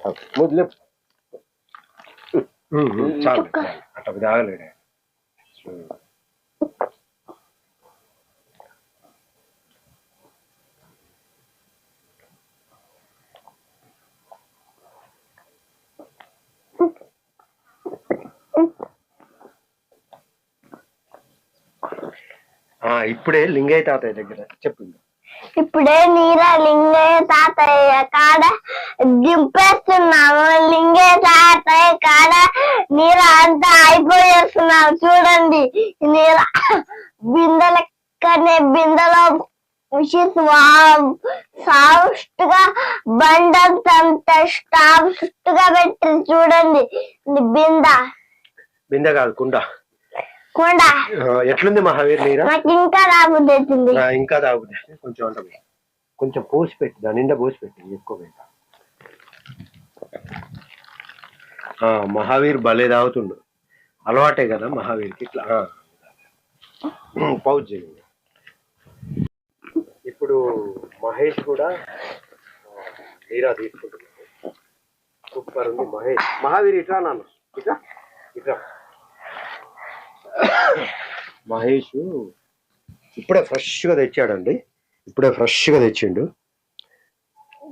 ముందు లేపు చాలు తాగలేడు ఆ, ఇప్పుడే లింగయ్య తాతయ్య దగ్గర చెప్పింది ఇప్పుడే నీరా లింగయ్య తాతయ్య కాడ దింపేస్తున్నాము. లింగయ్య తాతయ్య కాడ నీర అంతా అయిపోయేస్తున్నాము చూడండి నీర బిందెలక్కనే బిందెలో సాఫ్ట్గా బండంతంత సాఫ్ట్గా పెట్టి చూడండి బింద. బిందె కాదు కుండా. కుండ. ఎట్లుంది మహావీర్ నీరా? ఇంకా ఆ, ఇంకా తాగుతుంది కొంచెం అంట కొంచెం పోసి పెట్టి దాని నిండా పోసి పెట్టి ఎక్కువ పెట్ట ఆ, మహావీర్ భలే తాగుతుండు. అలవాటే కదా మహావీర్కి ఇట్లా. చేయండి. ఇప్పుడు మహేష్ కూడా నీరా తీసుకుంటున్నాడు. సూపర్ ఉంది మహేష్. మహావీర్ ఇట్లా నాన్న. ఇట్లా? ఇట్లా. మహేష్ ఇప్పుడే ఫ్రెష్గా తెచ్చాడండి. ఇప్పుడే ఫ్రెష్గా తెచ్చిండు.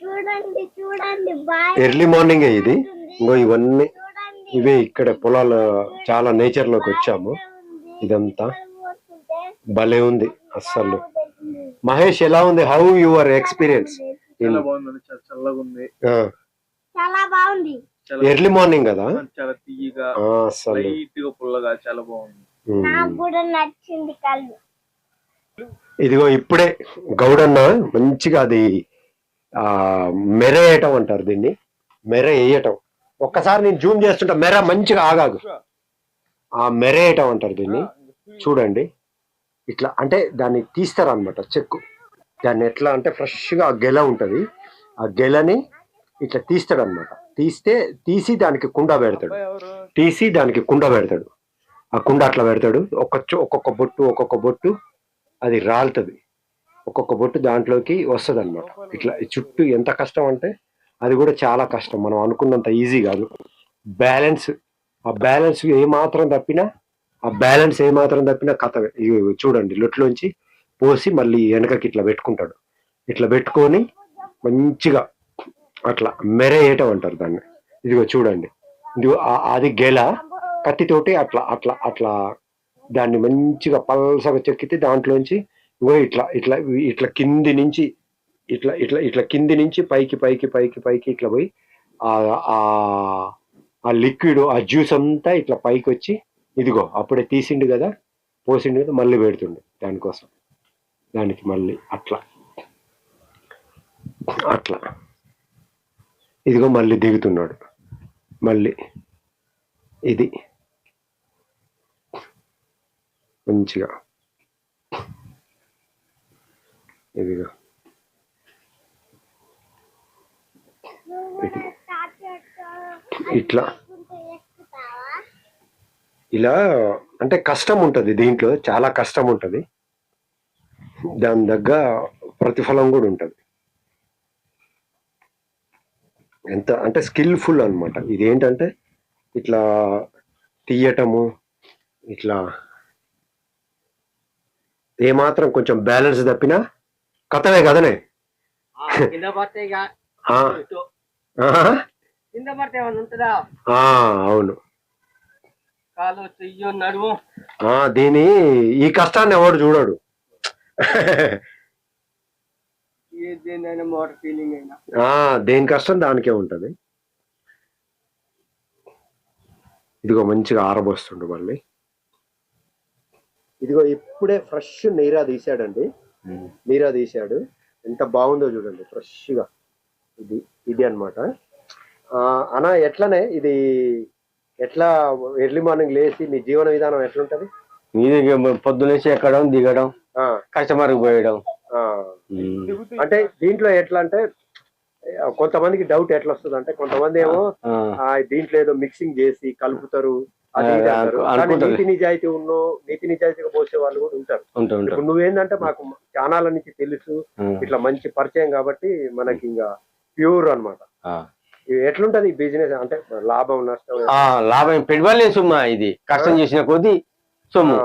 చూడండి చూడండి బాయ్ ఎర్లీ మార్నింగ్ ఇది. ఇంకో ఇవన్నీ ఇవే ఇక్కడ పొలాలు చాలా నేచర్లోకి వచ్చాము. ఇదంతా భలే ఉంది అస్సలు. మహేష్ ఎలా ఉంది? హౌ యువర్ ఎక్స్పీరియన్స్ చాలా బాగుంది. చాలా చల్లగా ఉంది. చాలా బాగుంది. చాలా ఎర్లీ మార్నింగ్ కదా? చాలా తీయగా ఆ, అస్సలు. లైట్గా పుల్లగా చాలా బాగుంది. నాకు కూడా నచ్చింది కళ్ళు. ఇదిగో ఇప్పుడే గౌడన్న మంచిగా అది ఆ మెర వేయటం అంటారు దీన్ని. మెర వేయటం. ఒక్కసారి నేను జూమ్ చేస్తుంటా మెర మంచిగా ఆగాగు. ఆ మెర వేయటం అంటారు దీన్ని. చూడండి. ఇట్లా అంటే దాన్ని తీస్తారు అనమాట చెక్కు. దాన్ని ఎట్లా అంటే ఫ్రెష్గా ఆ గెల ఉంటుంది. ఆ గెలని ఇట్లా తీస్తాడు అనమాట తీస్తే తీసి దానికి కుండ పెడతాడు. తీసి దానికి కుండ పెడతాడు. ఆ కుండ అట్లా పెడతాడు. ఒక్కొక్క ఒక్కొక్క బొట్టు ఒక్కొక్క బొట్టు అది రాలుతుంది. ఒక్కొక్క బొట్టు దాంట్లోకి వస్తుంది అనమాట ఇట్లా చుట్టూ ఎంత కష్టం అంటే అది కూడా చాలా కష్టం. మనం అనుకున్నంత ఈజీ కాదు. బ్యాలెన్స్ ఆ బ్యాలెన్స్ ఏ మాత్రం తప్పినా ఆ బ్యాలెన్స్ ఏ మాత్రం తప్పినా కథ ఇగో చూడండి. లొట్లోంచి పోసి మళ్ళీ వెనకకి ఇట్లా పెట్టుకుంటాడు. ఇట్లా పెట్టుకొని మంచిగా అట్లా మెరేయటం అంటారు దాన్ని. ఇదిగో చూడండి. ఇదిగో అది గెల. కత్తితోటి అట్లా అట్లా అట్లా దాన్ని మంచిగా పల్సగా చెక్కితే దాంట్లోంచి ఇగో ఇట్లా ఇట్లా ఇట్లా కింది నుంచి ఇట్లా ఇట్లా ఇట్లా కింది నుంచి పైకి పైకి పైకి పైకి ఇట్లా పోయి ఆ ఆ- ఆ లిక్విడ్ ఆ జ్యూస్ అంతా ఇట్లా పైకి వచ్చి ఇదిగో అప్పుడే తీసిండు కదా పోసిండు కదా మళ్ళీ పెడుతుండు దానికోసం. దానికి మళ్ళీ అట్లా. అట్లా. ఇదిగో మళ్ళీ దిగుతున్నాడు. మళ్ళీ ఇది. మంచిగా. ఇదిగా. ఇట్లా. ఇలా అంటే కష్టం ఉంటుంది దీంట్లో చాలా కష్టం ఉంటుంది. దాని దగ్గర ప్రతిఫలం కూడా ఉంటుంది. ఎంత అంటే స్కిల్ఫుల్ అనమాట ఇది ఏంటంటే ఇట్లా తీయటము ఇట్లా ఏమాత్రం కొంచెం బ్యాలెన్స్ తప్పినా కథమే కదనే. అవును. దీని ఈ కష్టాన్ని ఎవడు చూడడు. దేని కష్టం దానికే ఉంటది. ఇదిగో మంచిగా ఆరబోస్తుండు మళ్ళీ. ఇదిగో ఇప్పుడే ఫ్రెష్ నీరా తీసాడండి నీరా తీసాడు ఎంత బాగుందో చూడండి ఫ్రెష్గా. ఇది ఇది అనమాట అనా ఎట్లనే? ఇది ఎట్లా ఎర్లీ మార్నింగ్ లేచి నీ జీవన విధానం ఎట్లుంటది? ఇది పొద్దునేసి ఎక్కడం దిగడం ఆ, కస్టమర్ పోయడం. ఆ. అంటే దీంట్లో ఎట్లా అంటే కొంతమందికి డౌట్ ఎట్లా వస్తుంది అంటే కొంతమంది ఏమో దీంట్లో ఏదో మిక్సింగ్ చేసి కలుపుతారు. నీతి నిజాయితీ ఉన్నో నీతి నిజాయితీగా పోసే వాళ్ళు కూడా ఉంటారు. ఉంటా ఉంటా ఇప్పుడు నువ్వేందంటే మాకు చానాల నుంచి తెలుసు ఇట్లా మంచి పరిచయం కాబట్టి మనకి ఇంకా ప్యూర్ అన్నమాట. ఆ. ఎట్లుంటది బిజినెస్? అంటే లాభం నష్టం? లాభం పెట్టుబడి సొమ్ము ఇది? కష్టం చేసిన కొద్దీ సొమ్ము.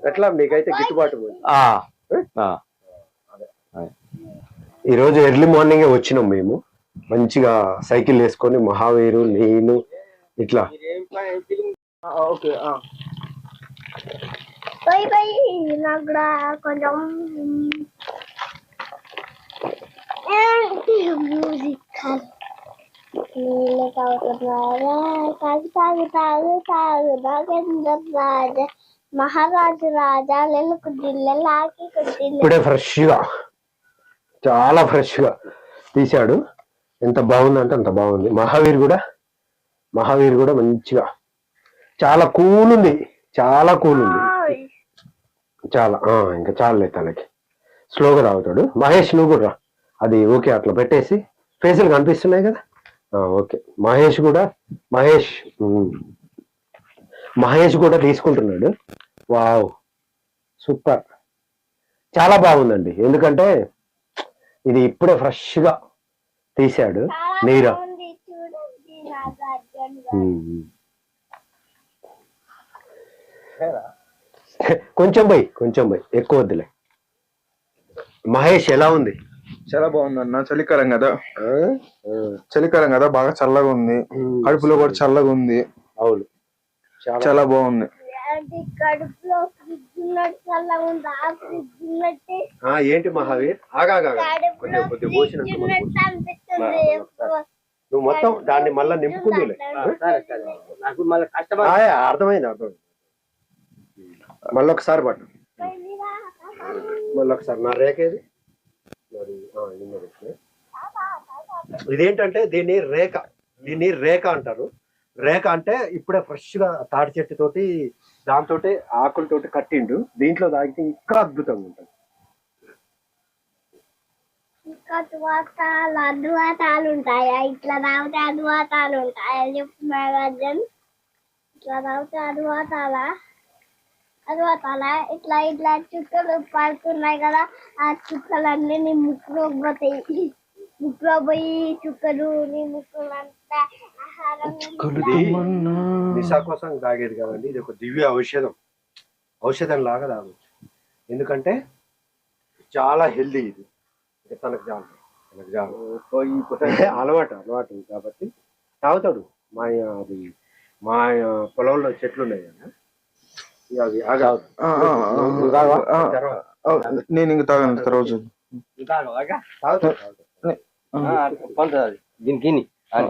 ఎట్లా? మీకైతే గిట్టుబాటు ఉంది ఆ, ఆ. ఈ రోజు ఎర్లీ మార్నింగ్ వచ్చినాం మేము. మంచిగా సైకిల్ వేసుకొని మహావీరు నేను ఇట్లా ఓకే పోయి పోయి నాకు కొంచెం మ్యూజిక్ నీళ్ళు తాగుతున్నారా? తాగు తాగు తాగు తాగు నాగేంద్ర రాజా మహారాజు రాజా లెల్లు కుదిల్లె లాకి కుదిల్లె ఇప్పుడే ఫ్రెష్గా చాలా ఫ్రెష్గా తీశాడు. ఎంత బాగుందంటే అంత బాగుంది. మహావీర్ కూడా మహావీర్ కూడా మంచిగా చాలా కూల్ ఉంది చాలా కూల్ ఉంది. చాలా ఆ, ఇంకా చాలే తనకి. స్లోగా తాగుతాడు. మహేష్ నువ్వు కూడా రా. అది ఓకే అట్లా పెట్టేసి ఫేసులు కనిపిస్తున్నాయి కదా? ఓకే. మహేష్ కూడా మహేష్. మహేష్ కూడా తీసుకుంటున్నాడు. వావ్. సూపర్. చాలా బాగుందండి. ఎందుకంటే ఇది ఇప్పుడే ఫ్రెష్గా తీశాడు నీర. కొంచెం పోయి కొంచెం పోయి. ఎక్కువ వద్దులే. మహేష్ ఎలా ఉంది? చాలా బాగుంది అన్న. చలికాలం కదా. చలికాలం కదా. బాగా చల్లగా ఉంది. కడుపులో కూడా చల్లగా ఉంది. అవును. చాలా చాలా బాగుంది. ఏంటి మహావీర్? ఆగాగా కడుపులో కొద్దిగా పోసినట్టు నువ్వు మొత్తం దాన్ని మళ్ళా నింపుకుందులే. అర్థమైంది అర్థమైంది. మళ్ళీ ఒకసారి పట్టు. మళ్ళీ ఒకసారి నా రేఖ ఏది? మరి, ఆ, ఇన్నో పెట్టిన. ఇదేంటంటే దీన్ని రేఖ దీన్ని రేఖ అంటారు. రేఖ అంటే ఇప్పుడే ఫ్రెష్గా తాటి చెట్టు తోటి దాంతో ఆకులతోటి కట్టిండు. దీంట్లో తాగితే ఇంకా అద్భుతంగా ఉంటుంది. ఇంకా అద్వాతాలు అద్వాతాలు ఉంటాయా ఇట్లా తాగితే అద్వాతాలు ఉంటాయా చెప్పు నాగార్జున్ ఇట్లా తాగితే అద్వాతాలా? అద్వాతాలా? ఇట్లా ఇట్లా చుక్కలు పడుతున్నాయి కదా ఆ చుక్కలన్నీ నీ ముక్కులో పోతాయి. ముక్కులో పోయి చుక్కలు నీ ముక్కులంతా నిశా కోసం తాగేది కదండి ఇది ఒక దివ్య ఔషధం. ఔషధం లాగా తాగొచ్చు. ఎందుకంటే చాలా హెల్దీ ఇది. తనకు అలవాటు అలవాటు కాబట్టి తాగుతాడు. మా అది మా పొలంలో చెట్లు ఉన్నాయి కదా అవి నేను ఇంక తాగను రోజు దీనికి.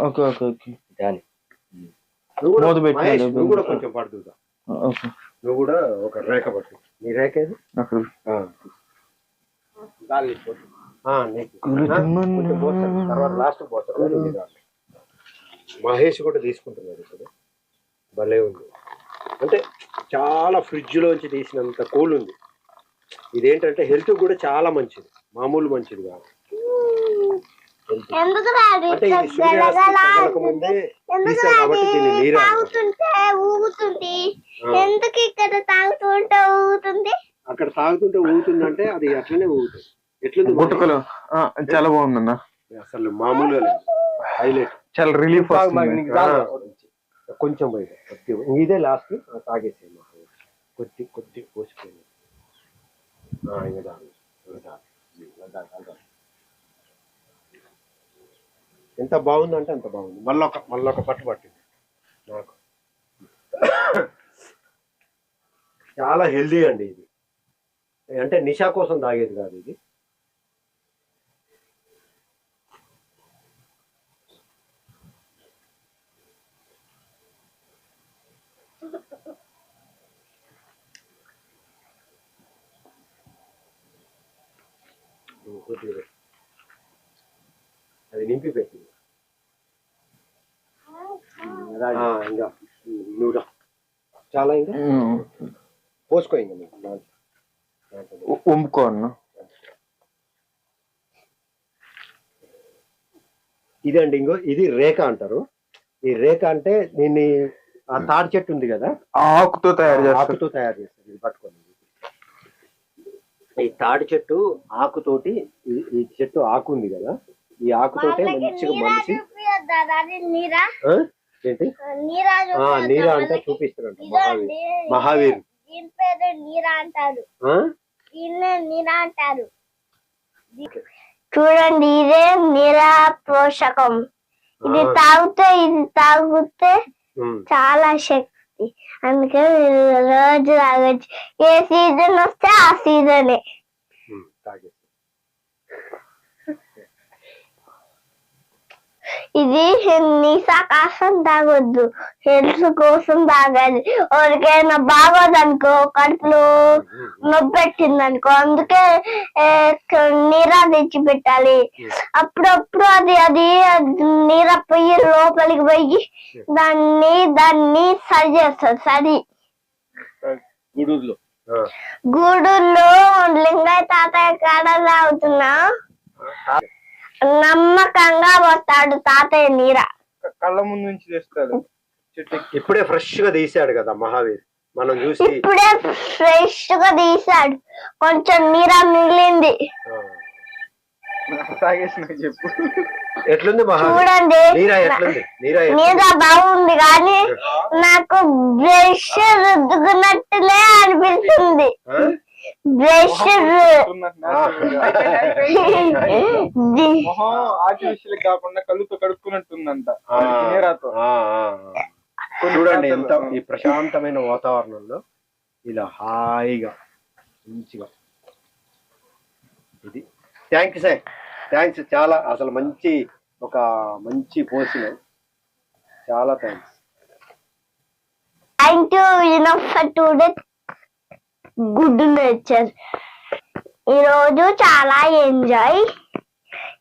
Okay okay okay. దాని. నువ్వు కూడా- నువ్వు కొంచెం పడుతుందా? ఓకే. నువ్వు కూడా ఒక రేఖ పట్టు. నీ రేఖ ఏది. గాలి తర్వాత లాస్ట్ కాదు. మహేష్ కూడా తీసుకుంటున్నాడు ఇప్పుడు. భలే ఉంది. అంటే చాలా ఫ్రిడ్జ్ లోంచి తీసినంత కూల్ ఉంది. ఇదేంటంటే హెల్త్ కూడా చాలా మంచిది. మామూలు మంచిది కాదు. అంటే ఇది ముందే కాబట్టి దీన్ని నీరు. తాగుతుంటే ఊగుతుంది. ఆ. ఎందుకు ఇక్కడ తాగుతుంటే ఊగుతుంది? అక్కడ తాగుతుంటే ఊగుతుందంటే అది అట్లనే ఊగుతుంది. ఎట్లుంది గుట్టకలు. చాలా బాగుందన్న. అసలు మామూలుగా హైలైట్ చాలా రిలీఫ్ కొంచెం కొద్దిగా ఇదే లాస్ట్ తాగేసి కొద్ది కొద్ది పోసిపోయింది. ఎంత బాగుందంటే అంత బాగుంది. మళ్ళీ ఒక మళ్ళీ ఒక పట్టు పట్టింది. నాకు. చాలా హెల్దీ అండి ఇది. అంటే నిషా కోసం తాగేది కాదు ఇది. అది నింపి పెట్టింది ఇంకా నువ్వు రా. చాలా ఇంకా పోసుకో ఇంకా నువ్వు. వంపుకో అన్న ఇదండి ఇంకో ఇది రేఖ అంటారు ఈ రేఖ అంటే దీన్ని ఆ తాడి చెట్టు ఉంది కదా。ఆకుతో తయారు చేస్తారు. ఆకుతో తయారు చేస్తారు. ఇది పట్టుకోండి. ఈ తాడి చెట్టు ఆకుతోటి ఈ- చెట్టు ఆకు ఉంది కదా ఈ ఆకుతోటే మంచిగా ఆ? ఏంటి నీరా వాళ్ళకి? చూపిస్తారంట మహావీర్ మహావీర్ దీని పేరు నీరా అంటారు ఆ? దీన్నే నీరా అంటారు చూడండి ఇదే నీరా పోషకం ఇది. తాగితే ఇది తాగితే. చాలా శక్తి అందుకే రోజు తాగొచ్చు. ఏ సీజన్ వస్తే ఆ సీజనే. ఇది నిశా కోసం తాగొద్దు హెల్త్ కోసం తాగాలి ఎవరికైనా బాగోదు అనుకో కడుపులో నొప్పి పెట్టింది అనుకో అందుకే నీరా తెచ్చి పెట్టాలి. అప్పుడప్పుడు అది అది నీర పొయ్యి లోపలికి పోయి దాన్ని దాన్ని సరి చేస్తుంది సరి. గూడూరులో. గూడూరులో లింగయ్య తాతయ్య కాడ తాగుతున్నా. నమ్మకంగా వస్తాడు తాతయ్య నీర. కళ్ళ ముందు నుంచి తెస్తాడు. ఇప్పుడే ఫ్రెష్గా తీసాడు కదా మహావీర్. మనం చూసి ఇప్పుడే ఫ్రెష్గా తీసాడు కొంచెం నీర మిగిలింది. చెప్పు. ఎట్లుంది చూడండి. నీరా ఎట్లుంది? నీరా? నీర బాగుంది కానీ నాకు బ్రష్ రుద్దుకున్నట్టులే అనిపిస్తుంది. మొహం ఆర్టిఫిషియల్ కాకుండా కళ్ళుతో కడుక్కున్నట్టుందంట. నీరాతో. చూడండి ఎంత ఈ ప్రశాంతమైన వాతావరణంలో ఇలా హాయిగా మంచిగా. ఇది. థ్యాంక్ సార్ థ్యాంక్స్ చాలా అసలు మంచి ఒక మంచి పోసిన చాలా thanks thank you for today good nature ఈరోజు చాలా ఎంజాయ్.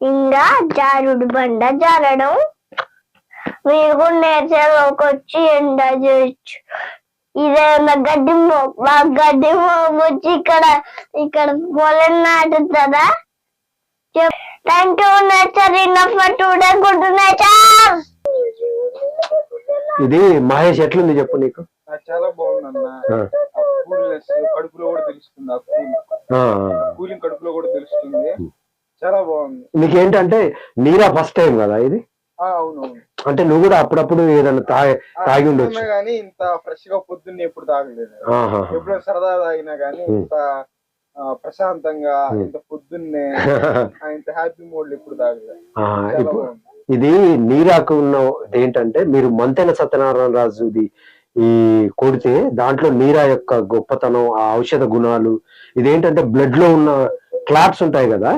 ఇంకా జారుడు బండ జారడం మీరు కూడా నేచర్లోకి వచ్చి ఎంజాయ్ చేయొచ్చు. ఇదేమన్నా గడ్డి ఆ గడ్డి వచ్చి ఇక్కడ ఇక్కడ పొలం నాటుతుందా thank you nature enough for today good nature. ఇది మహేష్ ఎట్లుంది చెప్పు నీకు? నాకు చాలా బాగుందన్న. కూల్నెస్ కడుపులో కూడా తెలుస్తుంది ఆ కూల్. ఆ, ఆ. కూలింగ్ కడుపులో కూడా తెలుస్తుంది. చాలా బాగుంది. నీకేంటంటే నీరా ఫస్ట్ టైం కదా ఇది? అవునవును. అంటే నువ్వు కూడా అప్పుడప్పుడు ఏదైనా తాగి తాగి ఉండొచ్చు. గానీ ఇంత ఫ్రెష్గా పొద్దున్నే ఎప్పుడు తాగలేదు. ఎప్పుడో సరదా తాగినా గానీ ఇంత ప్రశాంతంగా ఇంత పొద్దున్నే ఇంత హ్యాపీ మూడ్లో ఎప్పుడు తాగలేదు. ఇది నీరాకు ఉన్న ఏంటంటే మీరు మంతెన సత్యనారాయణ రాజుది ఈ కొడితే దాంట్లో నీరా యొక్క గొప్పతనం ఆ ఔషధ గుణాలు ఇదేంటంటే బ్లడ్లో ఉన్న క్లాట్స్ ఉంటాయి కదా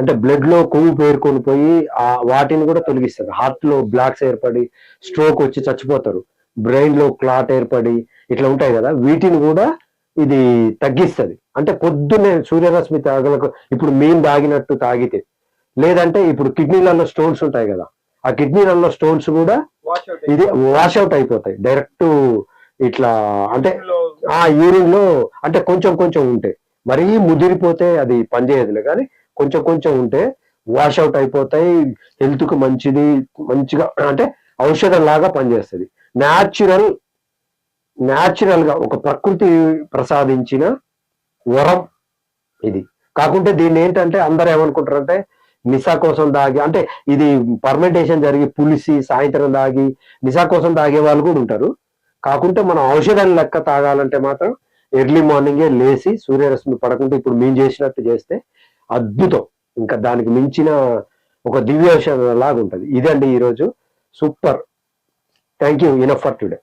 అంటే బ్లడ్లో కొవ్వు పేరుకొని పోయి ఆ వాటిని కూడా తొలగిస్తారు. హార్ట్లో బ్లాక్స్ ఏర్పడి స్ట్రోక్ వచ్చి చచ్చిపోతారు. బ్రెయిన్లో క్లాట్ ఏర్పడి ఇట్లా ఉంటాయి కదా వీటిని కూడా ఇది తగ్గిస్తుంది. అంటే పొద్దున్నే సూర్యరశ్మి తాగలకు ఇప్పుడు మేము తాగినట్టు తాగితే లేదంటే ఇప్పుడు కిడ్నీలలో స్టోన్స్ ఉంటాయి కదా ఆ కిడ్నీలలో స్టోన్స్ కూడా ఇది వాష్ అవుట్ అయిపోతాయి. డైరెక్ట్ ఇట్లా అంటే ఆ యూరిన్లో అంటే కొంచెం కొంచెం ఉంటాయి మరీ ముదిరిపోతే అది పనిచేయదులే కానీ కొంచెం కొంచెం ఉంటే వాష్ అవుట్ అయిపోతాయి. హెల్త్కు మంచిది మంచిగా అంటే ఔషధం లాగా పనిచేస్తుంది. న్యాచురల్ న్యాచురల్గా ఒక ప్రకృతి ప్రసాదించిన వరం ఇది. కాకుంటే దీన్ని ఏంటంటే అందరూ ఏమనుకుంటారంటే నిశా కోసం దాగి అంటే ఇది పర్మెంటేషన్ జరిగి పులిసి సాయంత్రం దాగి నిశా కోసం తాగే వాళ్ళు కూడా ఉంటారు. కాకుంటే మనం ఔషధాన్ని లెక్క తాగాలంటే మాత్రం ఎర్లీ మార్నింగే లేచి సూర్యరశ్మి పడకుండా ఇప్పుడు మేము చేసినట్టు చేస్తే అద్భుతం. ఇంకా దానికి మించిన ఒక దివ్య ఔషధం లాగా ఉంటుంది. ఇదండి ఈరోజు. Super. Thank you enough for today